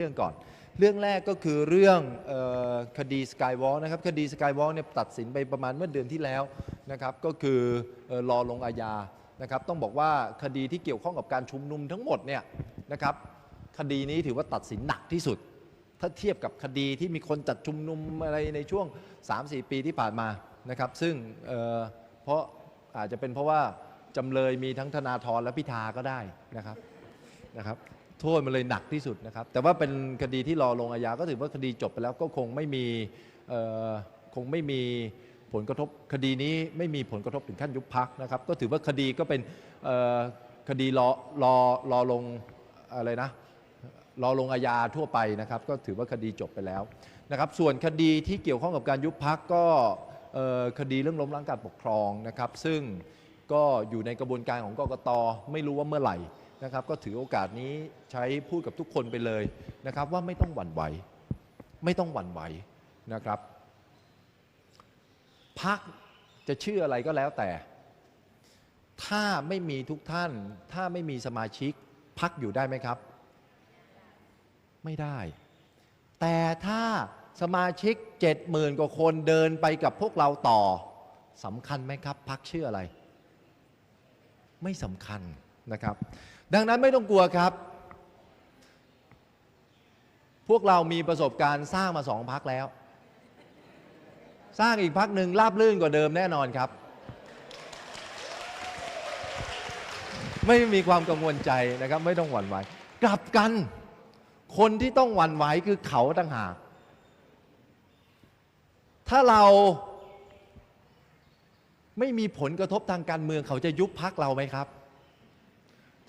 เรื่องก่อน เรื่องแรกก็คือเรื่องออคดีสกายวอล์นะครับ คดีสกายวอล์เนี่ยตัดสินไปประมาณเมื่อเดือนที่แล้วนะครับ ก็คือออรอลงอาญานะครับ ต้องบอกว่าคดีที่เกี่ยวข้องกับการชุมนุมทั้งหมดเนี่ยนะครับ คดีนี้ถือว่าตัดสินหนักที่สุด ถ้าเทียบกับคดีที่มีคนจัดชุมนุมอะไรในช่วง 3-4 ปีที่ผ่านมานะครับ ซึ่งเเพราะอาจจะเป็นเพราะว่าจำเลยมีทั้งธนาธรและพิธาก็ได้นะครับนะครับ โทษมันเลยหนักที่สุดนะครับ แต่ว่าเป็นคดีที่รอลงอาญาก็ถือว่าคดีจบไปแล้วก็คงไม่มีคงไม่มีผลกระทบคดีนี้ไม่มีผลกระทบถึงขั้นยุบพักนะครับ ก็ถือว่าคดีก็เป็นคดีรอรอรอลงอะไรนะรอลงอาญาทั่วไปนะครับ ก็ถือว่าคดีจบไปแล้วนะครับ ส่วนคดีที่เกี่ยวข้องกับการยุบพักก็คดีเรื่องล้มล้างการปกครองนะครับ ซึ่งก็อยู่ในกระบวนการของกกตไม่รู้ว่าเมื่อไหร่ นะครับ ก็ถือโอกาสนี้ใช้พูดกับทุกคนไปเลยนะครับ ว่าไม่ต้องหวั่นไหว ไม่ต้องหวั่นไหวนะครับพักจะชื่ออะไรก็แล้วแต่ ถ้าไม่มีทุกท่าน ถ้าไม่มีสมาชิกพักอยู่ได้ไหมครับ ไม่ได้ แต่ถ้าสมาชิก70,000กว่าคนเดินไปกับพวกเราต่อสำคัญไหมครับพักชื่ออะไร ไม่สำคัญนะครับ ดังนั้นไม่ต้องกลัวครับ พวกเรามีประสบการณ์สร้างมาสองพักแล้ว สร้างอีกพักหนึ่งราบลื่นกว่าเดิมแน่นอนครับ ไม่มีความกังวลใจนะครับ ไม่ต้องหวั่นไหวกลับกัน คนที่ต้องหวั่นไหวคือเขาต่างหากถ้าเราไม่มีผลกระทบทางการเมืองเขาจะยุบพักเราไหมครับ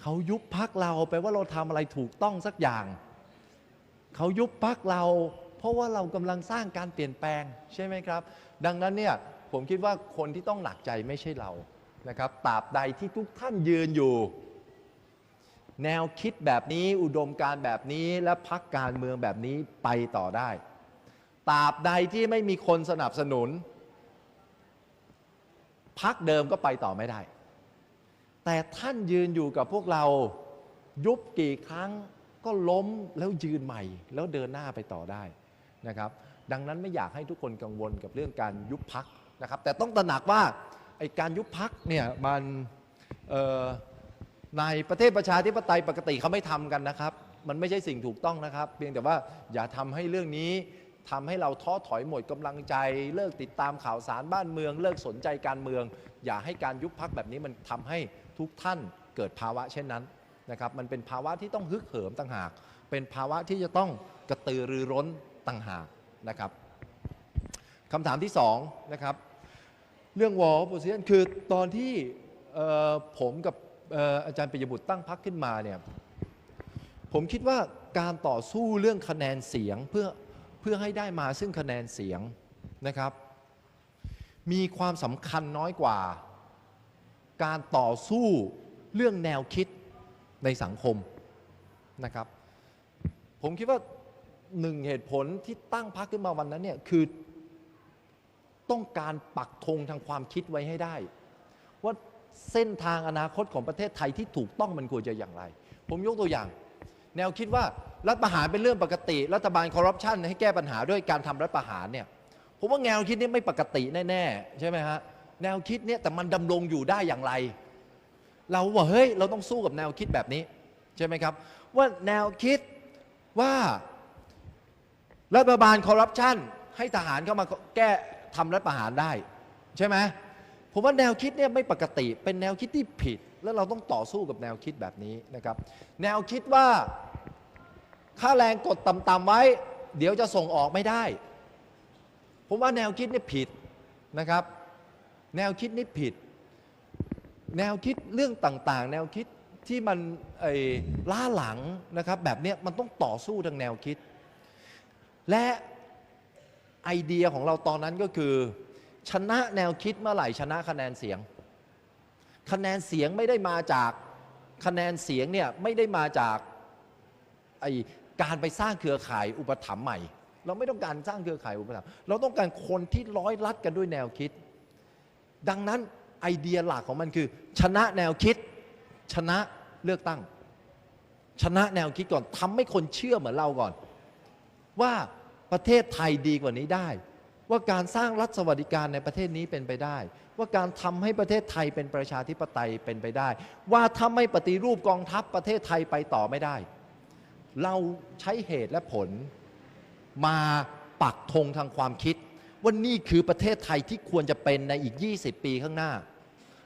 เขายุบพักเราแปลว่าเราทำอะไรถูกต้องสักอย่าง เขายุบพักเรา เพราะว่าเรากำลังสร้างการเปลี่ยนแปลงใช่ไหมครับ ดังนั้นเนี่ยผมคิดว่าคนที่ต้องหนักใจไม่ใช่เรานะครับตราบใดที่ทุกท่านยืนอยู่ แนวคิดแบบนี้อุดมการแบบนี้และพักการเมืองแบบนี้ไปต่อได้ตราบใดที่ไม่มีคนสนับสนุนพักเดิมก็ไปต่อไม่ได้ แต่ท่านยืนอยู่กับพวกเรายุบกี่ครั้งก็ล้มแล้วยืนใหม่ แล้วเดินหน้าไปต่อได้นะครับ ดังนั้นไม่อยากให้ทุกคนกังวลกับเรื่องการยุบพักนะครับ แต่ต้องตระหนักว่าไอการยุบพักเนี่ยมันในประเทศประชาธิปไตยปกติเขาไม่ทำกันนะครับ มันไม่ใช่สิ่งถูกต้องนะครับ เพียงแต่ว่าอย่าทำให้เรื่องนี้ทำให้เราท้อถอยหมดกำลังใจ เลิกติดตามข่าวสารบ้านเมือง เลิกสนใจการเมือง อย่าให้การยุบพักแบบนี้มันทำให้ ทุกท่านเกิดภาวะเช่นนั้นนะครับมันเป็นภาวะที่ต้องฮึกเหิมต่างหาก เป็นภาวะที่จะต้องกระตือรือร้นต่างหากนะครับคำถามที่สองนะครับเรื่องวอลโพซิชันคือตอนที่ผมกับอออาจารย์ปิยบุตรตั้งพักขึ้นมาเนี่ยผมคิดว่าการต่อสู้เรื่องคะแนนเสียงเพื่อเพื่อให้ได้มาซึ่งคะแนนเสียงนะครับ มีความสำคัญน้อยกว่า การต่อสู้เรื่องแนวคิดในสังคมนะครับ ผมคิดว่าหนึ่งเหตุผลที่ตั้งพรรคขึ้นมาวันนั้นเนี่ยคือต้องการปักธงทางความคิดไว้ให้ได้ ว่าเส้นทางอนาคตของประเทศไทยที่ถูกต้องมันควรจะอย่างไร ผมยกตัวอย่าง แนวคิดว่ารัฐประหารเป็นเรื่องปกติ รัฐบาลคอร์รัปชันให้แก้ปัญหาด้วยการทำรัฐประหารเนี่ยผมว่าแนวคิดนี้ไม่ปกติแน่ๆใช่ไหมฮะ แนวคิดเนี่ยแต่มันดำรงอยู่ได้อย่างไร เราว่าเฮ้ยเราต้องสู้กับแนวคิดแบบนี้ใช่ไหมครับ ว่าแนวคิดว่ารัฐบาลคอร์รัปชันให้ทหารเข้ามาแก้ทำรัฐประหารได้ ใช่ไหมผมว่าแนวคิดเนี่ยไม่ปกติเป็นแนวคิดที่ผิด แล้วเราต้องต่อสู้กับแนวคิดแบบนี้นะครับ แนวคิดว่าค่าแรงกดต่ำๆไว้ เดี๋ยวจะส่งออกไม่ได้ ผมว่าแนวคิดนี่ผิดนะครับ แนวคิดนี่ผิด แนวคิดเรื่องต่างๆ แนวคิดที่มันล้าหลังนะครับ แบบนี้มันต้องต่อสู้ทางแนวคิด และไอเดียของเราตอนนั้นก็คือ ชนะแนวคิดเมื่อไหร่ชนะคะแนนเสียง คะแนนเสียงไม่ได้มาจากคะแนนเสียงเนี่ยไม่ได้มาจากไอการไปสร้างเครือข่ายอุปถัมภ์ใหม่ เราไม่ต้องการสร้างเครือข่ายอุปถัมภ์เราต้องการคนที่ร้อยรัดกันด้วยแนวคิด ดังนั้นไอเดียหลักของมันคือ ชนะแนวคิด ชนะเลือกตั้ง ชนะแนวคิดก่อนทำให้คนเชื่อเหมือนเราก่อน ว่าประเทศไทยดีกว่านี้ได้ ว่าการสร้างรัฐสวัสดิการในประเทศนี้เป็นไปได้ ว่าการทำให้ประเทศไทยเป็นประชาธิปไตยเป็นไปได้ ว่าถ้าไม่ปฏิรูปกองทัพประเทศไทยไปต่อไม่ได้ เราใช้เหตุและผลมาปักธงทางความคิด ว่านี่คือประเทศไทยที่ควรจะเป็นในอีก 20 ปีข้างหน้า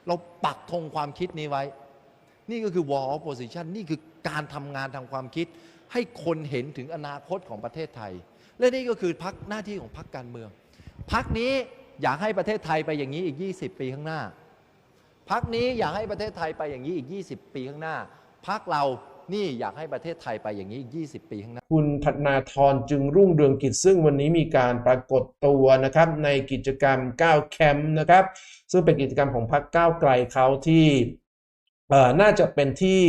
เราปักธงความคิดนี้ไว้ นี่ก็คือ war of position นี่คือการทำงานทางความคิด ให้คนเห็นถึงอนาคตของประเทศไทย และนี่ก็คือพักหน้าที่ของพักการเมือง พักนี้อยากให้ประเทศไทยไปอย่างนี้อีก 20 ปีข้างหน้าพักนี้อยากให้ประเทศไทยไปอย่างนี้อีก 20 ปีข้างหน้าพักเรา นี่อยากให้ประเทศไทยไปอย่างนี้อีก 20 ปีข้างหน้า คุณธนาธรจึงรุ่งเรืองกิจซึ่งวันนี้มีการปรากฏตัวนะครับในกิจกรรม9แคมป์นะครับ ซึ่งเป็นกิจกรรมของพรรคก้าวไกลเขาที่น่าจะเป็นที่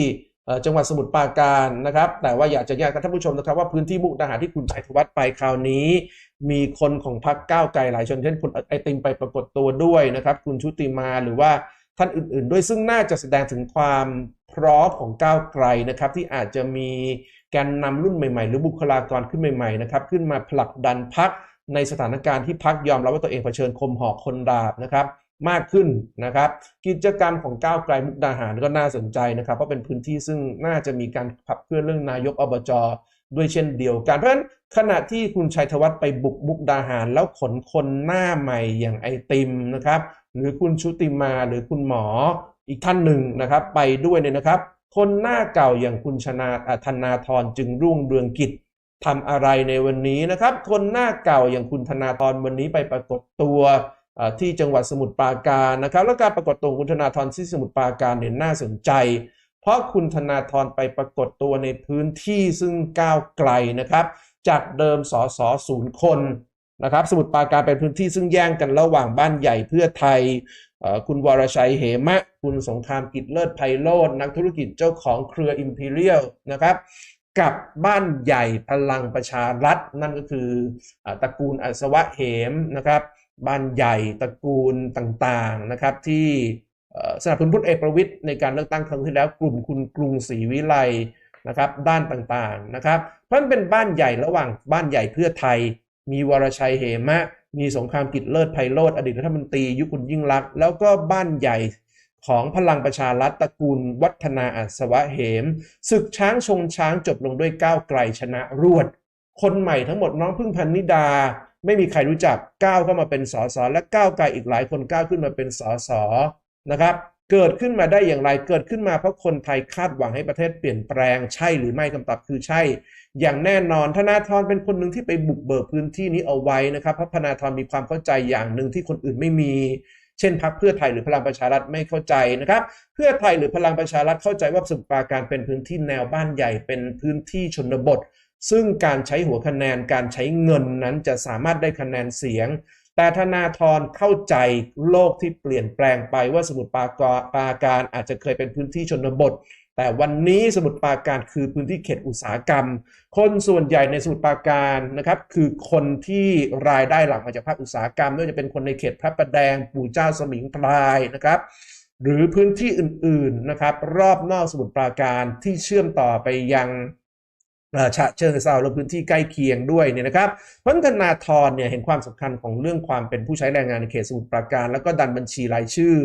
จังหวัดสมุทรปราการนะครับ แต่ว่าอยากจะแยกกับท่านผู้ชมนะครับ ว่าพื้นที่มุกดาหารที่คุณชัยธวัฒน์ไปคราวนี้ มีคนของพรรคก้าวไกลหลายชนเช่นคุณไอติมไปปรากฏตัวด้วยนะครับ คุณชุติมาหรือว่าท่านอื่น ๆ ด้วยซึ่งน่าจะแสดงถึงความ พร้อมของก้าวไกลนะครับ ที่อาจจะมีแกนนำรุ่นใหม่ๆ หรือบุคลากรขึ้นใหม่ๆนะครับขึ้นมาผลักดันพักในสถานการณ์ที่พักยอมรับว่าตัวเองเผชิญคมหอกคนดาบนะครับมากขึ้นนะครับ กิจกรรมของก้าวไกลมุกดาหารก็น่าสนใจนะครับ เพราะเป็นพื้นที่ซึ่งน่าจะมีการขับเคลื่อนเรื่องนายกอบจด้วยเช่นเดียวกัน เพราะฉะนั้นขณะที่คุณชัยธวัฒน์ไปบุกมุกดาหาร แล้วขนคนหน้าใหม่อย่างไอติมนะครับ หรือคุณชุติมาหรือคุณหมอ อีกท่านหนึ่งนะครับไปด้วยเนี่ยนะครับ คนหน้าเก่าอย่างคุณชนาธนาธรจึงรุ่งเรืองกิจทำอะไรในวันนี้นะครับ คนหน้าเก่าอย่างคุณธนาธรวันนี้ไปปรากฏตัวที่จังหวัดสมุทรปราการนะครับ แล้วการปรากฏตัวคุณธนาธรที่สมุทรปราการเนี่ยน่าสนใจ เพราะคุณธนาธรไปปรากฏตัวในพื้นที่ซึ่งก้าวไกลนะครับ จากเดิมสสศูนย์คนนะครับ สมุทรปราการเป็นพื้นที่ซึ่งแย่งกันระหว่างบ้านใหญ่เพื่อไทย คุณวรชัยเหมะ คุณสงครามกิจเลิศไพโรจนักธุรกิจเจ้าของเครืออิมพีเรียลนะครับ กับบ้านใหญ่พลังประชารัฐ นั่นก็คืออตระกูลอัศวะเหมนะครับ บ้านใหญ่ตระกูลต่างๆนะครับที่สนับสนุนพลเอกประวิตยในการเลือกตั้งครั้งที่แล้วกลุ่มคุณกรุงศรีวิไลนะครับด้านต่างๆนะครับ เพราะมันเป็นบ้านใหญ่ระหว่างบ้านใหญ่เพื่อไทย มีวรชัยเหมะ มีสงครามกิจเลิศไพโรธอดีตรัฐมนตรียุคุณยิ่งรัก แล้วก็บ้านใหญ่ของพลังประชารัฐตระกูลวัฒนาอัศวะเหมศึกช้างชงช้างจบลงด้วยก้าวไกลชนะรวด คนใหม่ทั้งหมดน้องพึ่งพันนิดา ไม่มีใครรู้จักก้าวเข้ามาเป็นสสและก้าวไกลอีกหลายคนก้าวขึ้นมาเป็นสสนะครับ เกิดขึ้นมาได้อย่างไร เกิดขึ้นมาเพราะคนไทยคาดหวังให้ประเทศเปลี่ยนแปลงใช่หรือไม่คำตอบคือใช่ อย่างแน่นอนธนาธรเป็นคนหนึ่งที่ไปบุกเบิกพื้นที่นี้เอาไว้นะครับเพราะธนาธรมีความเข้าใจอย่างหนึ่งที่คนอื่นไม่มี เช่นพรรคเพื่อไทยหรือพลังประชารัฐไม่เข้าใจนะครับ เพื่อไทยหรือพลังประชารัฐเข้าใจว่าสมุทรปราการเป็นพื้นที่แนวบ้านใหญ่เป็นพื้นที่ชนบทซึ่งการใช้หัวคะแนนการใช้เงินนั้นจะสามารถได้คะแนนเสียง แต่ธนาธรเข้าใจโลกที่เปลี่ยนแปลงไปว่าสมุทรปราการาการอาจจะเคยเป็นพื้นที่ชนบท แต่วันนี้สมุทรปราการคือพื้นที่เขตอุตสาหกรรม คนส่วนใหญ่ในสมุทรปราการนะครับคือคนที่รายได้หลักมาจากภาคอุตสาหกรรมไม่ว่าจะเป็นคนในเขตพระประแดงปู่เจ้าสมิงพรายนะครับหรือพื้นที่อื่นๆนะครับรอบนอกสมุทรปราการที่เชื่อมต่อไปยัง ฉะเชิงเซาและพื้นที่ใกล้เคียงด้วยเนี่ยนะครับเพราะฉะนั้นธนาธรเนี่ยเห็นความสำคัญของเรื่องความเป็นผู้ใช้แรงงานในเขตสมุทรปราการ แล้วก็ดันบัญชีรายชื่อ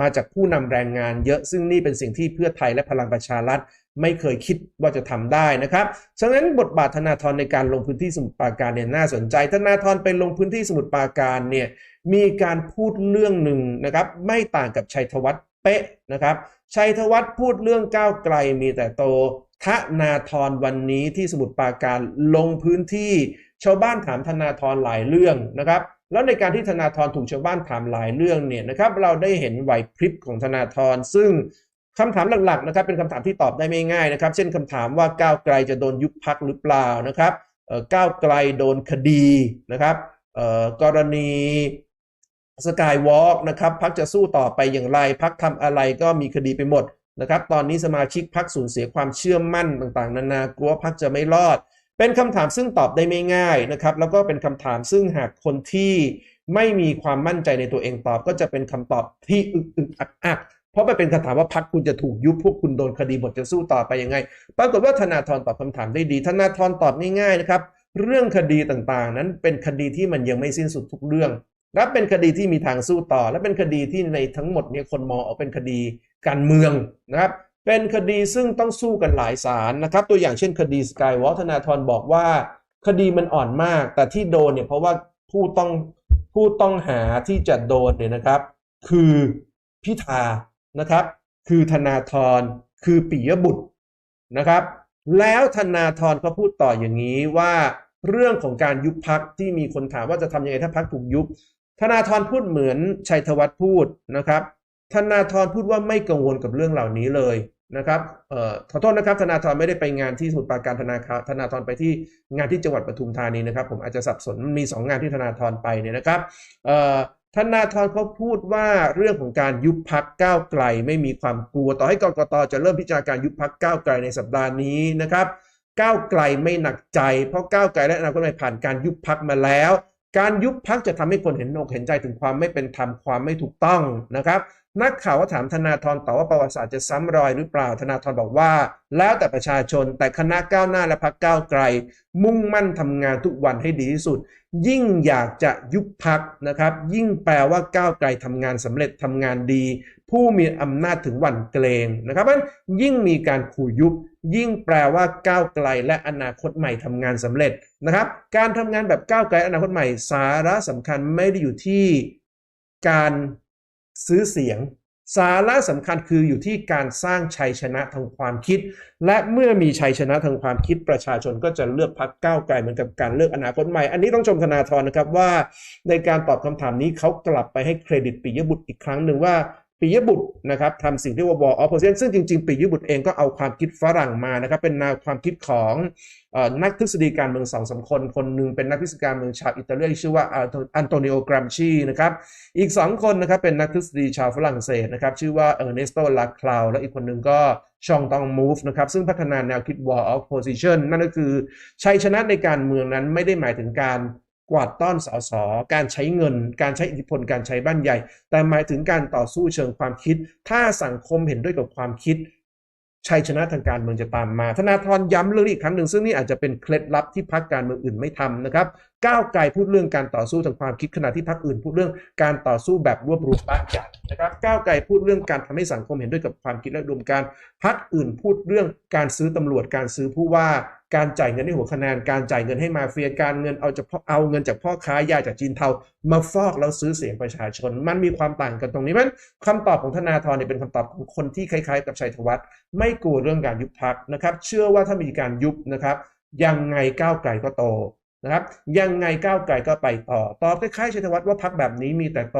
มาจากผู้นำแรงงานเยอะซึ่งนี่เป็นสิ่งที่เพื่อไทยและพลังประชารัฐไม่เคยคิดว่าจะทำได้นะครับ ฉะนั้นบทบาทธนาธรในการลงพื้นที่สมุทรปราการเนี่ยน่าสนใจ ธนาธรไปลงพื้นที่สมุทรปราการเนี่ยมีการพูดเรื่องหนึ่งนะครับไม่ต่างกับชัยธวัฒน์เป๊ะนะครับชัยธวัฒน์พูดเรื่องก้าวไกลมีแต่โต ธนาธรวันนี้ที่สมุทรปราการลงพื้นที่ชาวบ้านถามธนาธรหลายเรื่องนะครับ แล้วในการที่ธนาธรถูกชาวบ้านถามหลายเรื่องเนี่ยนะครับ เราได้เห็นไหวพริบของธนาธรซึ่งคำถามหลักๆนะครับเป็นคำถามที่ตอบได้ไม่ง่ายนะครับ เช่นคำถามว่าก้าวไกลจะโดนยุบพักหรือเปล่านะครับก้าวไกลโดนคดีนะครับกรณีสกายวอล์กนะครับพักจะสู้ต่อไปอย่างไรพักทำอะไรก็มีคดีไปหมด นะครับตอนนี้สมาชิกพักสูญเสียความเชื่อมั่นต่างๆ นานากลัวพักจะไม่รอด เป็นคำถามซึ่งตอบได้ไม่ง่ายนะครับแล้วก็เป็นคำถามซึ่งหากคนที่ไม่มีความมั่นใจในตัวเองตอบ ก็จะเป็นคำตอบที่อึกอึกอักอักเพราะมันเป็นคำถามว่าพักคุณจะถูกยุบพวกคุณโดนคดีหมดจะสู้ต่อไปยังไง ปรากฏว่าธนาธรตอบคำถามได้ดี ธนาธรตอบง่ายๆนะครับเรื่องคดีต่างๆ นั้นเป็นคดีที่มันยังไม่สิ้นสุดทุกเรื่องและเป็นคดีที่มีทางสู้ต่อ และเป็นคดีที่ในทั้งหมดเนี่ยคนมองออกเป็นคดี การเมืองนะครับเป็นคดีซึ่งต้องสู้กันหลายศาลนะครับ ตัวอย่างเช่นคดีสกายวอลธนาธรบอกว่า คดีมันอ่อนมาก แต่ที่โดนเนี่ยเพราะว่าผู้ต้องผู้ต้องหาที่จะโดนเนี่ยนะครับ คือพิธานะครับ คือธนาธรคือปิยบุตรนะครับ แล้วธนาธรก็พูดต่ออย่างนี้ว่าเรื่องของการยุบพักที่มีคนถามว่าจะทำยังไงถ้าพักถูกยุบธนาธรพูดเหมือนชัยธวัฒน์พูดนะครับ ธนาธรพูดว่าไม่กังวลกับเรื่องเหล่านี้เลยนะครับเอ่อขอโทษนะครับ ธนาธรไม่ได้ไปงานที่สมุทรปราการธนาคารธนาธรไปที่งานที่จังหวัดปทุมธานีนะครับ ผมอาจจะสับสนมันมีสองงานที่ธนาธรไปเนี่ยนะครับเอ่อธนาธรเขาพูดว่าเรื่องของการยุบพักก้าวไกล ไม่มีความกลัวต่อให้กรกตจะเริ่มพิจารณาการยุบพักก้าวไกลในสัปดาห์นี้นะครับ ก้าวไกลไม่หนักใจ เพราะก้าวไกลและอนาคตใหม่ผ่านการยุบพักมาแล้ว การยุบพักจะทำให้คนเห็นอกเห็นใจถึงความไม่เป็นธรรมความไม่ถูกต้องนะครับ นักข่าวก็ถามธนาธรต่อว่าประวัติศาสตร์จะซ้ำรอยหรือเปล่า ธนาธรบอกว่า แล้วแต่ประชาชนแต่คณะก้าวหน้าและพักก้าวไกล มุ่งมั่นทำงานทุกวันให้ดีที่สุด ยิ่งอยากจะยุบพักนะครับ ยิ่งแปลว่าก้าวไกลทำงานสำเร็จทำงานดี ผู้มีอำนาจถึงวันเกรงนะครับเพราะฉะนั้นยิ่งมีการขู่ยุบ ยิ่งแปลว่าก้าวไกลและอนาคตใหม่ทำงานสำเร็จนะครับ การทำงานแบบก้าวไกลอนาคตใหม่ สาระสำคัญไม่ได้อยู่ที่การ ซื้อเสียง สาระสำคัญคืออยู่ที่การสร้างชัยชนะทางความคิด และเมื่อมีชัยชนะทางความคิดประชาชนก็จะเลือกพักก้าวไกลเหมือนกับการเลือกอนาคตใหม่ อันนี้ต้องชมธนาธรนะครับว่า ในการตอบคำถามนี้เขากลับไปให้เครดิตปิยบุตรอีกครั้งหนึ่งว่า ปิยบุตรนะครับทำสิ่งที่ว่า wall of opposition ซึ่งจริงๆปิยบุตรเองก็เอาความคิดฝรั่งมานะครับเป็นแนวความคิดของอนักทฤษฎีการเมืองสองสามคน คนหนึ่งเป็นนักทฤษฎีการเมืองชาวอิตาเลียชื่อว่าอันโตนิโอกรัมชีนะครับอีกสองคนนะครับเป็นนักทฤษฎีชาวฝรั่งเศสนะครับชื่อว่าเออร์เนสโตลาคลาวและอีกคนหนึ่งก็ชองตองมูฟนะครับซึ่งพัฒนาแนวคิด wall of Position นั่นก็คือชัยชนะในการเมืองนั้นไม่ได้หมายถึงการ กวาดต้อนสสการใช้เงิน การใช้อิทธิพลการใช้บ้านใหญ่ แต่หมายถึงการต่อสู้เชิงความคิด ถ้าสังคมเห็นด้วยกับความคิดชัยชนะทางการเมืองจะตามมา ธนาธรย้ำเรื่องนี้อีกครั้งหนึ่งซึ่งนี่อาจจะเป็นเคล็ดลับที่พรรคการเมืองอื่นไม่ทำนะครับ ก้าวไกลพูดเรื่องการต่อสู้ทางความคิดขณะที่พรรคอื่น พูดเรื่องการต่อสู้แบบรวบรวมบ้านใหญ่นะครับก้าวไกลพูดเรื่องการทำให้สังคมเห็นด้วยกับความคิดและอุมการพรรคอื่นพูดเรื่องการซื้อตำรวจการซื้อผู้ว่าการจ่ายเงินให้หัวคะแนนการจ่ายเงินให้มาเฟียการเงินเอาจากพ่อเอาเงินจากพ่อค้ายาจากจีนเทามาฟอกแล้วซื้อเสียงประชาชน มันมีความต่างกันตรงนี้มันคำตอบของธนาธรเนี่ยเป็นคำตอบของคนที่คล้ายๆ กับชัยธวัฒน์ไม่กลัวเรื่องการยุบพักนะครับ เชื่อว่าถ้ามีการยุบนะครับ ยังไงก้าวไกลก็โต นะครับยังไงก้าวไกลก็ไปต่อตอบคล้ายๆชัยธวัฒน์ว่าพักแบบนี้มีแต่โต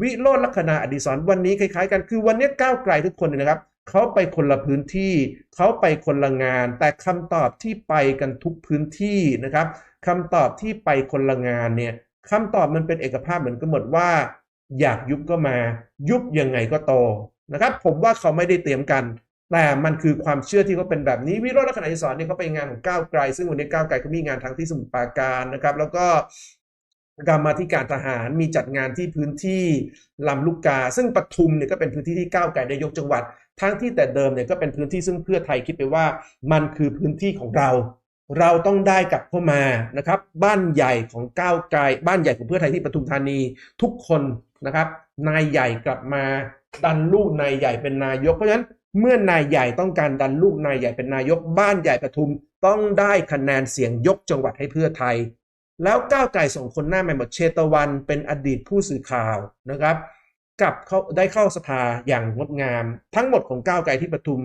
วิโรจน์ลัคนาอดิศรวันนี้คล้ายๆกันคือวันนี้ก้าวไกลทุกคนเนี่ยนะครับเขาไปคนละพื้นที่เขาไปคนละงาน แต่คำตอบที่ไปกันทุกพื้นที่นะครับคำตอบที่ไปคนละงานเนี่ยคำตอบมันเป็นเอกภาพเหมือนกันหมดว่า อยากยุบก็มา ยุบยังไงก็โตนะครับ ผมว่าเขาไม่ได้เตรียมกัน แต่มันคือความเชื่อที่เขาเป็นแบบนี้วิโรจน์ลักษณะอิสรเนี่ยเขาไปงานของก้าวไกล ซึ่งวันนี้ก้าวไกลก็มีงานทั้งที่สมุทรปราการนะครับ แล้วก็กรรมาธิการทหารมีจัดงานที่พื้นที่ลำลูกกา ซึ่งปทุมเนี่ยก็เป็นพื้นที่ที่ก้าวไกลได้ยกจังหวัด ทั้งที่แต่เดิมเนี่ยก็เป็นพื้นที่ซึ่งเพื่อไทยคิดไปว่า มันคือพื้นที่ของเรา เราต้องได้กลับเข้ามานะครับ บ้านใหญ่ของก้าวไกล บ้านใหญ่ของเพื่อไทยที่ปทุมธานี ทุกคนนะครับ นายใหญ่กลับมาดันลูกนายใหญ่เป็นนายกเพราะฉะนั้น เมื่อนายใหญ่ต้องการดันลูกนายใหญ่เป็นนายกบ้านใหญ่ปทุมต้องได้คะแนนเสียงยกจังหวัดให้เพื่อไทย แล้วก้าวไกลส่งคนหน้าใหม่หมดเชตวันเป็นอดีตผู้สื่อข่าวนะครับกลับเขาได้เข้าสภาอย่างงดงาม ทั้งหมดของก้าวไกลที่ปทุม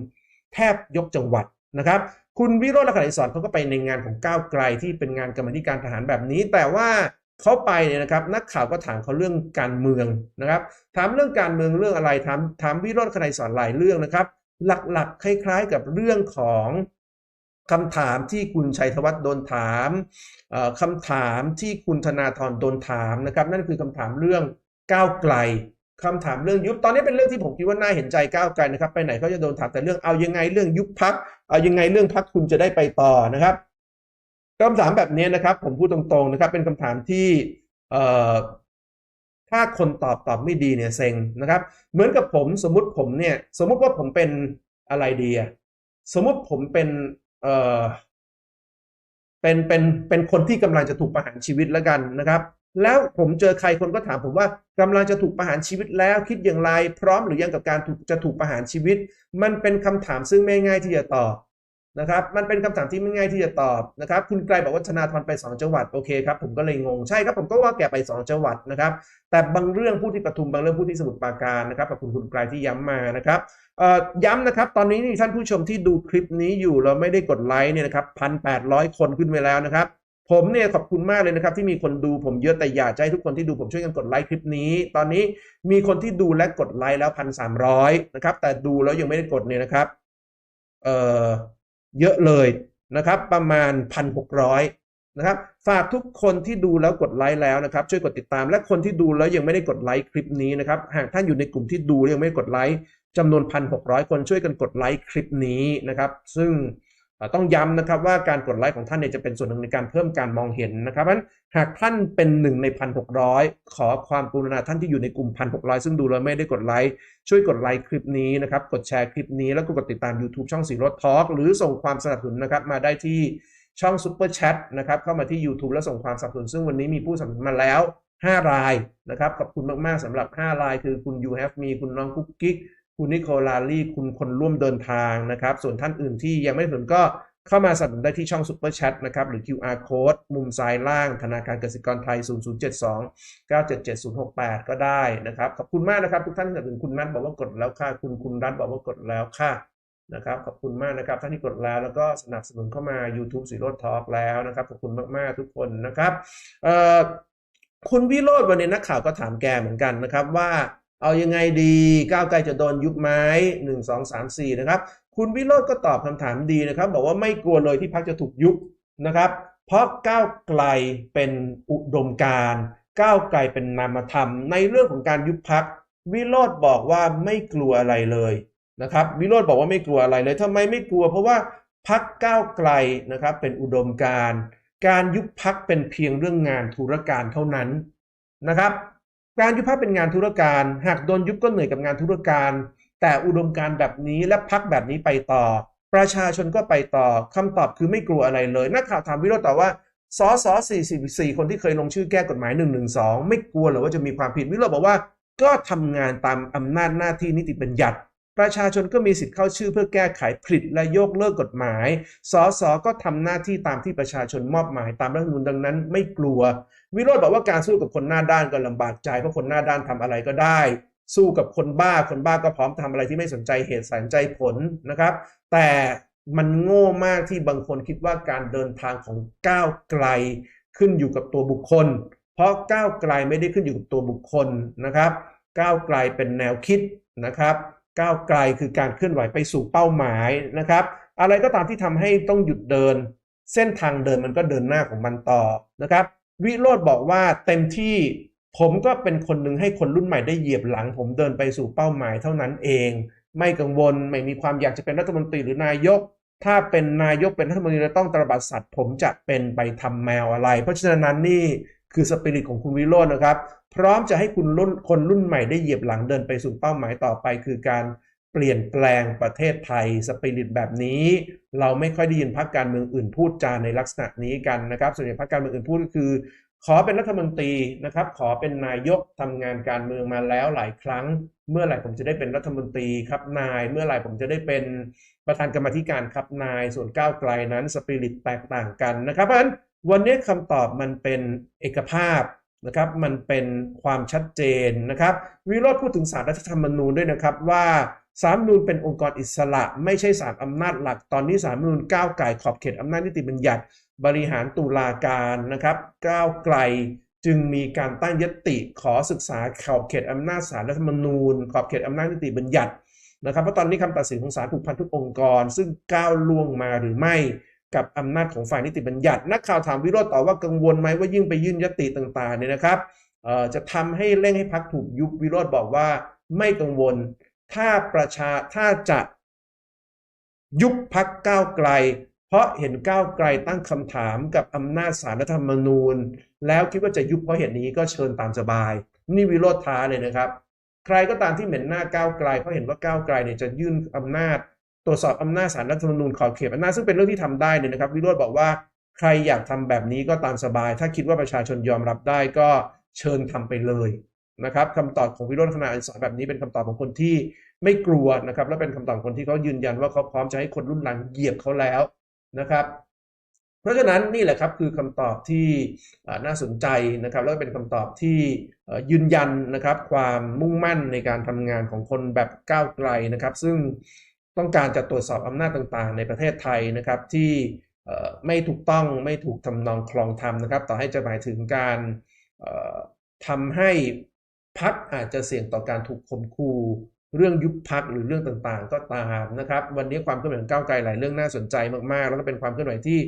แทบยกจังหวัดนะครับ คุณวิโรจน์ลักษณะอิสรเขาก็ไปในงานของก้าวไกลที่เป็นงานกรรมธิการทหารแบบนี้ แต่ว่าเขาไปเนี่ยนะครับ นักข่าวก็ถามเขาเรื่องการเมืองนะครับ ถามเรื่องการเมืองเรื่องอะไรถามถามวิโรจน์ลักษณะอิสรหลายเรื่องนะครับ หลักๆ คล้ายๆ กับเรื่องของคำถามที่คุณชัยธวัฒน์โดนถามคำถามที่คุณธนาธรโดนถามนะครับ นั่นคือคำถามเรื่องก้าวไกลคำถามเรื่องยุบตอนนี้เป็นเรื่องที่ผมคิดว่าน่าเห็นใจก้าวไกลนะครับไปไหนก็จะโดนถามแต่เรื่องเอายังไงเรื่องยุบพักเอายังไงเรื่องพักคุณจะได้ไปต่อนะครับคำถามแบบนี้นะครับ ผมพูดตรงๆนะครับ เป็นคำถามที่ ถ้าคนตอบตอบไม่ดีเนี่ยเซ็งนะครับ เหมือนกับผมสมมุติผมเนี่ยสมมุติว่าผมเป็นอะไรดีอะสมมุติผมเป็นเอ่อเป็นเป็นเป็นคนที่กำลังจะถูกประหารชีวิตแล้วกันนะครับ แล้วผมเจอใครคนก็ถามผมว่ากำลังจะถูกประหารชีวิตแล้วคิดอย่างไร พร้อมหรือยังกับการถูกจะถูกประหารชีวิต มันเป็นคำถามซึ่งไม่ง่ายที่จะตอบ นะครับ มันเป็นคำถามที่ไม่ง่ายที่จะตอบนะครับ คุณไกลบอกว่าธนาธรไปสองจังหวัดโอเคครับผมก็เลยงงใช่ครับผมก็ว่าแกไปสองจังหวัดนะครับ แต่บางเรื่องผู้ที่ปทุมบางเรื่องผู้ที่สมุทรปราการนะครับขอบคุณคุณไกลที่ย้ำมานะครับย้ำนะครับ ตอนนี้นี่ท่านผู้ชมที่ดูคลิปนี้อยู่เราไม่ได้กดไลค์เนี่ยนะครับพันแปดร้อยคนขึ้นไปแล้วนะครับผมเนี่ยขอบคุณมากเลยนะครับที่มีคนดูผมเยอะแต่อยากจะให้ทุกคนที่ดูผมช่วยกันกดไลค์คลิปนี้ ตอนนี้มีคนที่ดูและกดไลค์แล้วพันสามร้อยนะครับแต่ดูแล้วยังไม่ได้กดเนี่ยนะครับเอ่อ เยอะเลยนะครับ ประมาณพันหกร้อยนะครับ ฝากทุกคนที่ดูแล้วกดไลค์แล้วนะครับ ช่วยกดติดตามและคนที่ดูแล้วยังไม่ได้กดไลค์คลิปนี้นะครับ หากท่านอยู่ในกลุ่มที่ดูยังไม่ได้กดไลค์จำนวนพันหกร้อยคนช่วยกันกดไลค์คลิปนี้นะครับ ซึ่ง ต้องย้ำนะครับว่าการกดไลค์ของท่านเนี่ยจะเป็นส่วนหนึ่งในการเพิ่มการมองเห็นนะครับนั้นหากท่านเป็นหนึ่งในพันหกร้อยขอความกรุณาท่านที่อยู่ในกลุ่มพันหกร้อยซึ่งดูแล้วไม่ได้กดไลค์ช่วยกดไลค์คลิปนี้นะครับกดแชร์คลิปนี้แล้วก็กดติดตาม YouTube ช่องสีรถทอล์กหรือส่งความสนับสนุนนะครับมาได้ที่ช่อง Super Chat นะครับเข้ามาที่ YouTube แล้วส่งความสนับสนุนซึ่งวันนี้มีผู้สนับสนุนมาแล้ว 5 รายนะครับขอบคุณมากๆสำหรับ 5 ราย คือคุณ You Have Me คุณน้องกุ๊กกิ๊ก คุณนิโคลาลี่คุณคนร่วมเดินทางนะครับ ส่วนท่านอื่นที่ยังไม่สนับสนุนก็เข้ามาสนับสนุนได้ที่ช่อง Super Chat นะครับ หรือ QR Code มุมซ้ายล่าง ธนาคารกสิกรไทย 0072 977 068 ก็ได้นะครับ ขอบคุณมากนะครับ ทุกท่านสนับสนุนคุณนัทบอกว่ากดแล้วค่ะ คุณคุณรัฐบอกว่ากดแล้วค่ะนะครับ ขอบคุณมากนะครับ ท่านที่กดแล้วแล้วก็สนับสนุนเข้ามา YouTube สีโรดทอล์กแล้วนะครับ ขอบคุณมากๆทุกคนนะครับคุณวิโรธวันนี้นักข่าวก็ถามแกเหมือนกันนะครับว่า เอายังไงดีก้าวไกลจะโดนยุบไหมหนึ่งสองสามสี่นะครับ คุณวิโรธก็ตอบคำถามดีนะครับ บอกว่าไม่กลัวเลยที่พักจะถูกยุบนะครับ เพราะก้าวไกลเป็นอุดมการณ์ก้าวไกลเป็นนามธรรม ในเรื่องของการยุบพักวิโรธบอกว่าไม่กลัวอะไรเลยนะครับ วิโรธบอกว่าไม่กลัวอะไรเลยทำไมไม่กลัว เพราะว่าพักก้าวไกลนะครับ เป็นอุดมการณ์การยุบพักเป็นเพียงเรื่องงานธุรการเท่านั้นนะครับ การยุบพักเป็นงานธุรการ หากโดนยุบก็เหนื่อยกับงานธุรการ แต่อุดมการแบบนี้และพักแบบนี้ไปต่อ ประชาชนก็ไปต่อคำตอบคือไม่กลัวอะไรเลยนักข่าวถามวิโรจน์ตอว่าสส44คนที่เคยลงชื่อแก้กฎหมาย112ไม่กลัวหรือว่าจะมีความผิดวิโรจน์บอกว่า ก็ทำงานตามอำนาจหน้าที่นิติบัญญัติประชาชนก็มีสิทธิ์เข้าชื่อเพื่อแก้ไขผลิตและยกเลิกกฎหมาย สสก็ทำหน้าที่ตามที่ประชาชนมอบหมายตามรัฐธรรมนูญดังนั้นไม่กลัว วิโรจน์บอกว่าการสู้กับคนหน้าด้านก็ลำบากใจเพราะคนหน้าด้านทำอะไรก็ได้ สู้กับคนบ้าคนบ้าก็พร้อมทำอะไรที่ไม่สนใจเหตุสนใจผลนะครับ แต่มันโง่มากที่บางคนคิดว่าการเดินทางของก้าวไกลขึ้นอยู่กับตัวบุคคล เพราะก้าวไกลไม่ได้ขึ้นอยู่กับตัวบุคคลนะครับก้าวไกลเป็นแนวคิดนะครับก้าวไกลคือการเคลื่อนไหวไปสู่เป้าหมายนะครับ อะไรก็ตามที่ทำให้ต้องหยุดเดิน เส้นทางเดินมันก็เดินหน้าของมันต่อนะครับ วิโรธบอกว่าเต็มที่ผมก็เป็นคนหนึ่งให้คนรุ่นใหม่ได้เหยียบหลัง ผมเดินไปสู่เป้าหมายเท่านั้นเอง ไม่กังวลไม่มีความอยากจะเป็นรัฐมนตรีหรือนายก ถ้าเป็นนายกเป็นรัฐมนตรีแล้วต้องตระบัดสัตว์ผมจะเป็นไปทำแมวอะไร เพราะฉะนั้นนี่คือสปิริตของคุณวิโรจน์นะครับ พร้อมจะให้คุณรุ่นคนรุ่นใหม่ได้เหยียบหลังเดินไปสู่เป้าหมายต่อไป คือการ เปลี่ยนแปลงประเทศไทยสปิริตแบบนี้ เราไม่ค่อยได้ยินพรรคการเมืองอื่นพูดจาในลักษณะนี้กันนะครับส่วนใหญ่พรรคการเมืองอื่นพูดก็คือ ขอเป็นรัฐมนตรีนะครับ ขอเป็นนายกทำงานการเมืองมาแล้วหลายครั้ง เมื่อไหร่ผมจะได้เป็นรัฐมนตรีครับนาย เมื่อไหร่ผมจะได้เป็นประธานกรรมธิการครับนาย ส่วนก้าวไกลนั้นสปิริตแตกต่างกันนะครับเพราะฉะนั้นวันนี้คำตอบมันเป็นเอกภาพนะครับมันเป็นความชัดเจนนะครับ วิโรธพูดถึงสารรัฐธรรมนูญด้วยนะครับว่า สารรัฐธรรมนูญเป็นองค์กรอิสระ ไม่ใช่สารอำนาจหลัก ตอนนี้สารรัฐธรรมนูญก้าวไก่ขอบเขตอำนาจนิติบัญญัติ บริหารตุลาการนะครับ ก้าวไกลจึงมีการตั้งยติขอศึกษาขอบเขตอำนาจสารรัฐธรรมนูญ ขอบเขตอำนาจนิติบัญญัตินะครับเพราะตอนนี้คำตัดสินของศาลผูกพันทุกองค์กร ซึ่งก้าวล่วงมาหรือไม่กับอำนาจของฝ่ายนิติบัญญัติ นักข่าวถามวิโรจน์ตอบว่ากังวลไหมว่ายิ่งไปยื่นยติต่างๆเนี่ยนะครับเอ่อจะทำให้เร่งให้พักถูกยุบวิโรจน์บอกว่าไม่กังวล ถ้าประชาถ้าจะยุบพักก้าวไกล เพราะเห็นก้าวไกลตั้งคำถามกับอำนาจสารรัฐธรรมนูญ แล้วคิดว่าจะยุบเพราะเหตุนี้ก็เชิญตามสบาย นี่วิโรธท้าเลยนะครับ ใครก็ตามที่เหม็นหน้าก้าวไกลเขาะเห็นว่าก้าวไกลเนี่ยจะยื่นอำนาจ ตรวจสอบอำนาจศาลรัฐธรรมนูญขอบเขตอำนาจซึ่งเป็นเรื่องที่ทำได้เนี่ยนะครับวิโรธบอกว่าใครอยากทำแบบนี้ก็ตามสบาย ถ้าคิดว่าประชาชนยอมรับได้ก็เชิญทำไปเลย นะครับคำตอบของวิโรธคณะอันสอนแบบนี้เป็นคำตอบของคนที่ไม่กลัวนะครับ และเป็นคำตอบคนที่เขายืนยันว่าเขาพร้อมจะให้คนรุ่นหลังเหยียบเขาแล้วนะครับ เพราะฉะนั้นนี่แหละครับคือคำตอบที่น่าสนใจนะครับ แล้วก็เป็นคำตอบที่ยืนยันนะครับ ความมุ่งมั่นในการทำงานของคนแบบก้าวไกลนะครับ ซึ่งต้องการจะตรวจสอบอำนาจต่างๆ ในประเทศไทยนะครับที่ไม่ถูกต้องไม่ถูกทำนองคลองธรรมนะครับ ต่อให้จะหมายถึงการเอ่อทำให้ พักอาจจะเสี่ยงต่อการถูกข่มขู่เรื่องยุบพักหรือเรื่องต่างๆ ก็ตามนะครับ วันนี้ความเคลื่อนไหวของก้าวไกลหลายเรื่องน่าสนใจมากๆ แล้วก็เป็นความเคลื่อนไหวที่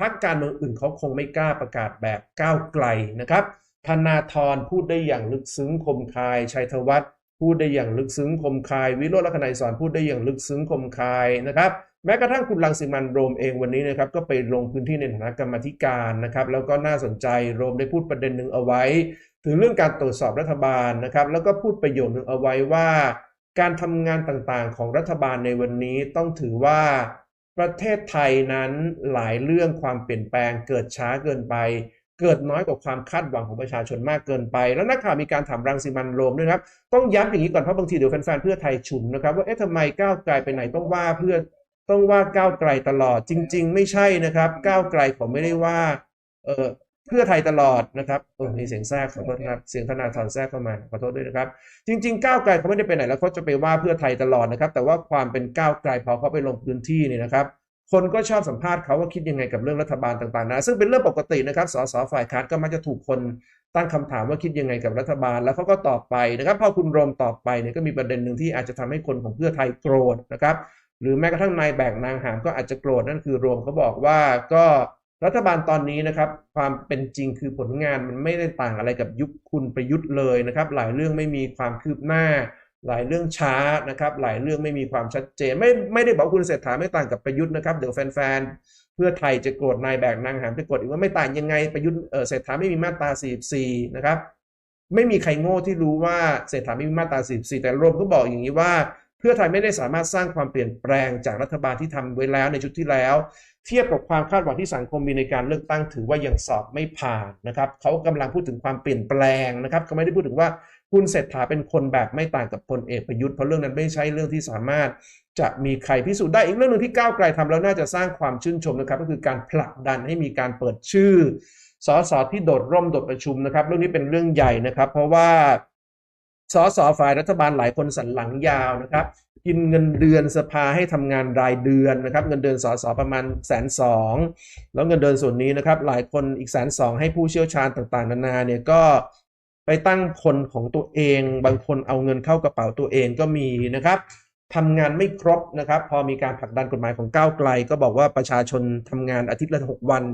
พรรคการเมืองอื่นเขาคงไม่กล้าประกาศแบบก้าวไกลนะครับธนาธรพูดได้อย่างลึกซึ้งคมคายชัยธวัฒน์พูดได้อย่างลึกซึ้งคมคาย วิโรจน์ลักษณัยสอนพูดได้อย่างลึกซึ้งคมคายนะครับแม้กระทั่งคุณรังสิมันโรมเองวันนี้นะครับก็ไปลงพื้นที่ในฐานะกรรมธิการนะครับแล้วก็น่าสนใจโรมได้พูดประเด็นหนึ่งเอาไว้ ถึงเรื่องการตรวจสอบรัฐบาลนะครับ แล้วก็พูดประโยชน์หนึ่งเอาไว้ว่า การทำงานต่างๆ ของรัฐบาลในวันนี้ต้องถือว่าประเทศไทยนั้นหลายเรื่องความเปลี่ยนแปลงเกิดช้าเกินไป เกิดน้อยกว่าความคาดหวังของประชาชนมากเกินไป แล้วนักข่าวมีการถามรังสิมันโรมด้วยครับ ต้องย้ำอย่างนี้ก่อนเพราะบางทีเดี๋ยวแฟนๆเพื่อไทยฉุนนะครับ ว่าเอ๊ะทำไมก้าวไกลไปไหนต้องว่าเพื่อต้องว่าก้าวไกลตลอดจริง ๆ ไม่ใช่นะครับ ก้าวไกลผมไม่ได้ว่าเออ เพื่อไทยตลอดนะครับเออมีเสียงแทรกขอโทษนะครับเสียงธนาธรแทรกเข้ามาขอโทษด้วยนะครับ จริงๆก้าวไกลเขาไม่ได้ไปไหนแล้วเขาจะไปว่าเพื่อไทยตลอดนะครับ แต่ว่าความเป็นก้าวไกลพอเขาไปลงพื้นที่เนี่ยนะครับ คนก็ชอบสัมภาษณ์เขาว่าคิดยังไงกับเรื่องรัฐบาลต่างๆนะซึ่งเป็นเรื่องปกตินะครับสสฝ่ายค้านก็มักจะถูกคนตั้งคำถามว่าคิดยังไงกับรัฐบาลแล้วเขาก็ตอบไปนะครับพอคุณโรมตอบไปเนี่ยก็มีประเด็นหนึ่งที่อาจจะทำให้คนของเพื่อไทยโกรธนะครับ หรือแม้กระทั่งนายแบกนางหามก็อาจจะโกรธนั่นคือโรมเขาบอกว่าก็ รัฐบาลตอนนี้นะครับ ความเป็นจริงคือผลงานมันไม่ได้ต่างอะไรกับยุคคุณประยุทธ์เลยนะครับ หลายเรื่องไม่มีความคืบหน้า หลายเรื่องช้านะครับ หลายเรื่องไม่มีความชัดเจน ไม่ไม่ได้บอกคุณเศรษฐาไม่ต่างกับประยุทธ์นะครับเดี๋ยวแฟนๆเพื่อไทยจะโกรธนายแบกนางหามจะโกรธอีกว่าไม่ต่างยังไงประยุทธ์เออเศรษฐาไม่มีมาตรา44นะครับไม่มีใครโง่ที่รู้ว่าเศรษฐาไม่มีมาตรา44แต่รวมก็บอกอย่างนี้ว่าเพื่อไทยไม่ได้สามารถสร้างความเปลี่ยนแปลงจากรัฐบาลที่ทำไว้แล้วในชุดที่แล้ว เทียบกับความคาดหวังที่สังคมมีในการเลือกตั้งถือว่ายังสอบไม่ผ่านนะครับเขากำลังพูดถึงความเปลี่ยนแปลงนะครับเขาไม่ได้พูดถึงว่าคุณเศรษฐาเป็นคนแบบไม่ต่างกับพลเอกประยุทธ์เพราะเรื่องนั้นไม่ใช่เรื่องที่สามารถจะมีใครพิสูจน์ได้อีกเรื่องหนึ่งที่ก้าวไกลทำแล้วน่าจะสร้างความชื่นชมนะครับ ก็คือการผลักดันให้มีการเปิดชื่อสสที่โดดร่มโดดประชุมนะครับ เรื่องนี้เป็นเรื่องใหญ่นะครับ เพราะว่าสสฝ่ายรัฐบาลหลายคนสันหลังยาวนะครับ กินเงินเดือนสภาให้ทำงานรายเดือนนะครับ เงินเดือนสสประมาณแสนสองแล้วเงินเดือนส่วนนี้นะครับ หลายคนอีกแสนสองให้ผู้เชี่ยวชาญต่างๆ นานาเนี่ยก็ไปตั้งคนของตัวเอง บางคนเอาเงินเข้ากระเป๋าตัวเองก็มีนะครับ ทำงานไม่ครบนะครับ พอมีการผลักดันกฎหมายของก้าวไกล ก็บอกว่าประชาชนทำงานอาทิตย์ละหกวัน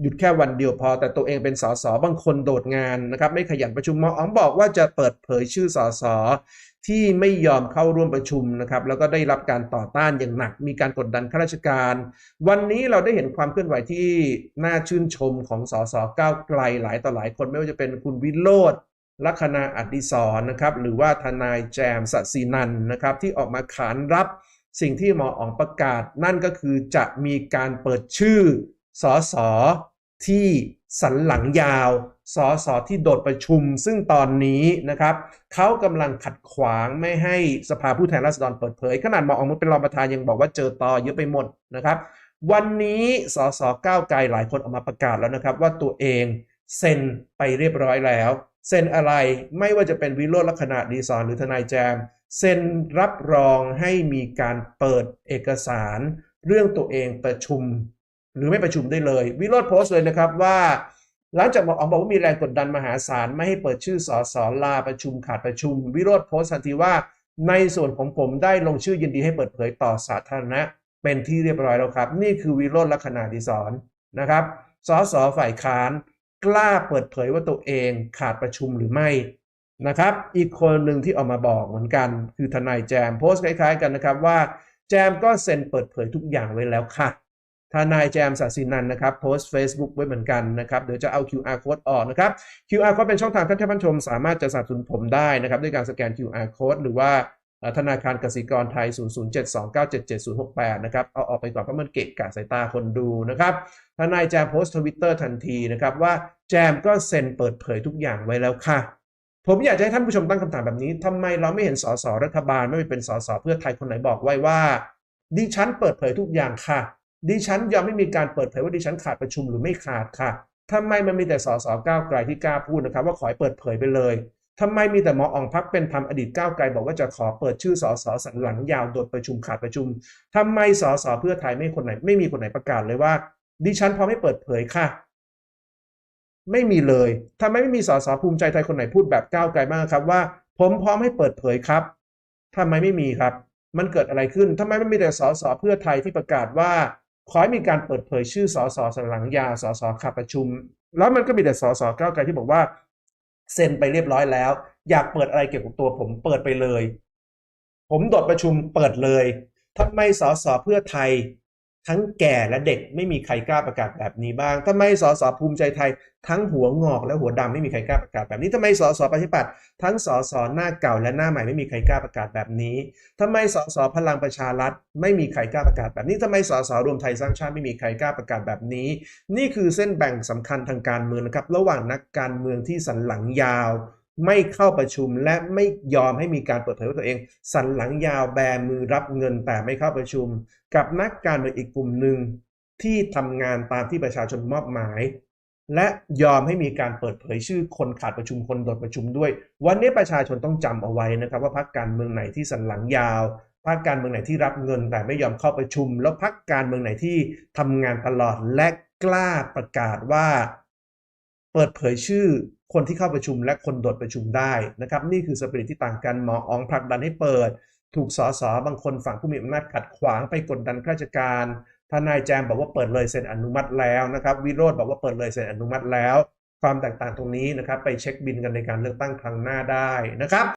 หยุดแค่วันเดียวพอ แต่ตัวเองเป็นสสบางคนโดดงานนะครับไม่ขยันประชุมหมออ๋องบอกว่าจะเปิดเผยชื่อสสที่ไม่ยอมเข้าร่วมประชุมนะครับแล้วก็ได้รับการต่อต้านอย่างหนัก มีการกดดันข้าราชการ วันนี้เราได้เห็นความเคลื่อนไหวที่น่าชื่นชมของสสก้าวไกลหลายต่อหลายคนไม่ว่าจะเป็นคุณวิโรธ ลัคนาอดิศรนะครับหรือว่าทนายแจมสศินันนะครับที่ออกมาขานรับสิ่งที่หมออ๋องประกาศ นั่นก็คือจะมีการเปิดชื่อสอสอที่สันหลังยาวสอสอที่โดดประชุม ซึ่งตอนนี้นะครับเขากำลังขัดขวางไม่ให้สภาผู้แทนราษฎรเปิดเผย ขนาดหมออ๋องเป็นรองประธานยังบอกว่าเจอตอเยอะไปหมดนะครับ วันนี้สสก้าวไกลหลายคนออกมาประกาศแล้วนะครับ ว่าตัวเองเซ็นไปเรียบร้อยแล้ว เซ็นอะไรไม่ว่าจะเป็นวิโรจน์ลักษณะดีสอนหรือทนายแจม เซ็นรับรองให้มีการเปิดเอกสาร เรื่องตัวเองประชุม หรือไม่ประชุมได้เลย วิโรจน์โพสต์เลยนะครับว่า หลังจากหมออ๋องบอกว่ามีแรงกดดันมหาศาลไม่ให้เปิดชื่อสอสอลาประชุมขาดประชุม วิโรจน์โพสต์ทันทีว่า ในส่วนของผมได้ลงชื่อยินดีให้เปิดเผยต่อสาธารณะ เป็นที่เรียบร้อยแล้วครับ นี่คือวิโรจน์ลักษณะดีสอนนะครับสอสอฝ่ายค้าน กล้าเปิดเผยว่าตัวเองขาดประชุมหรือไม่นะครับ อีกคนหนึ่งที่ออกมาบอกเหมือนกัน คือทนายแจมโพสต์คล้าย ๆ กันนะครับว่า แจมก็เซ็นเปิดเผยทุกอย่างไว้แล้วค่ะทนายแจมศาสินันนะครับโพสต์ Facebook ไว้เหมือนกันนะครับเดี๋ยวจะเอา QR code ออกนะครับ QR code เป็นช่องทางท่านท่านผู้ชม สามารถจะสนับสนุนผมได้นะครับ ด้วยการสแกน QR code หรือว่า ธนาคารกสิกรไทย 0072977068 นะครับ เอาออกไปก่อนเพราะมันเกะกะสายตาคนดูนะครับ ทนายแจมโพสต์ทวิตเตอร์ทันทีนะครับว่าแจมก็เซ็นเปิดเผยทุกอย่างไว้แล้วค่ะ ผมอยากจะให้ท่านผู้ชมตั้งคำถามแบบนี้ ทำไมเราไม่เห็นสสรัฐบาลไม่เป็นสสเพื่อไทยคนไหนบอกไว้ว่า ดิฉันเปิดเผยทุกอย่างค่ะ ดิฉันยังไม่มีการเปิดเผยว่าดิฉันขาดประชุมหรือไม่ขาดค่ะทำไมมันมีแต่สสก้าวไกลที่กล้าพูดนะครับ ว่าขอให้เปิดเผยไปเลย ทำไมมีแต่หมออองพักเป็นธรรมอดีตก้าวไกลบอกว่าจะขอเปิดชื่อสอสอสันหลังยาวโดดประชุมขาดประชุมทำไมสอสอเพื่อไทยไม่คนไหน ไม่มีคนไหนประกาศเลยว่า ดิฉันพร้อมให้เปิดเผยค่ะ ไม่มีเลยทำไมไม่มีสอสอภูมิใจไทยคนไหนพูดแบบก้าวไกลบ้างครับว่า ผมพร้อมให้เปิดเผยครับทำไมไม่มีครับ มันเกิดอะไรขึ้นทำไมไม่มีแต่สอสอเพื่อไทยที่ประกาศว่าขอให้มีการเปิดเผยชื่อสอสอสันหลังยาวสสขับประชุม แล้วมันก็มีแต่สอสอก้าวไกลที่บอกว่า เซ็นไปเรียบร้อยแล้ว อยากเปิดอะไรเกี่ยวกับตัวผมเปิดไปเลย ผมโดดประชุมเปิดเลยทำไมสสเพื่อไทย ทั้งแก่และเด็กไม่มีใครกล้าประกาศแบบนี้บ้างทำไมสสภูมิใจไทย ทั้งหัวงอกและหัวดำไม่มีใครกล้าประกาศแบบนี้ทำไมสสประชาธิปัตย์ทั้งสสหน้าเก่าและหน้าใหม่ไม่มีใครกล้าประกาศแบบนี้ทำไมสสพลังประชารัฐไม่มีใครกล้าประกาศแบบนี้ทำไมสสรวมไทยสร้างชาติไม่มีใครกล้าประกาศแบบนี้ นี่คือเส้นแบ่งสำคัญทางการเมืองนะครับระหว่างนักการเมืองที่สันหลังยาว ไม่เข้าประชุมและไม่ยอมให้มีการเปิดเผยว่าตัวเอง สันหลังยาวแบมือรับเงินแต่ไม่เข้าประชุม กับนักการเมืองอีกกลุ่มหนึ่งที่ทำงานตามที่ประชาชนมอบหมาย และยอมให้มีการเปิดเผยชื่อคนขาดประชุมคนโดดประชุมด้วย วันนี้ประชาชนต้องจำเอาไว้นะครับ ว่าพรรคการเมืองไหนที่สันหลังยาวพรรคการเมืองไหนที่รับเงินแต่ไม่ยอมเข้าประชุม แล้วพรรคการเมืองไหนที่ทำงานตลอดและกล้าประกาศว่า เปิดเผยชื่อ คนที่เข้าประชุมและคนโดดประชุมได้นะครับนี่คือสปิริตที่ต่างกันหมออองผลักดันให้เปิด ถูกสสบางคนฝั่งผู้มีอำนาจขัดขวางไปกดดันข้าราชการทนายแจมบอกว่าเปิดเลยเซ็นอนุมัติแล้วนะครับวิโรธบอกว่าเปิดเลยเซ็นอนุมัติแล้ว ความแตกต่างตรงนี้นะครับไปเช็คบินกันในการเลือกตั้งครั้งหน้าได้นะครับ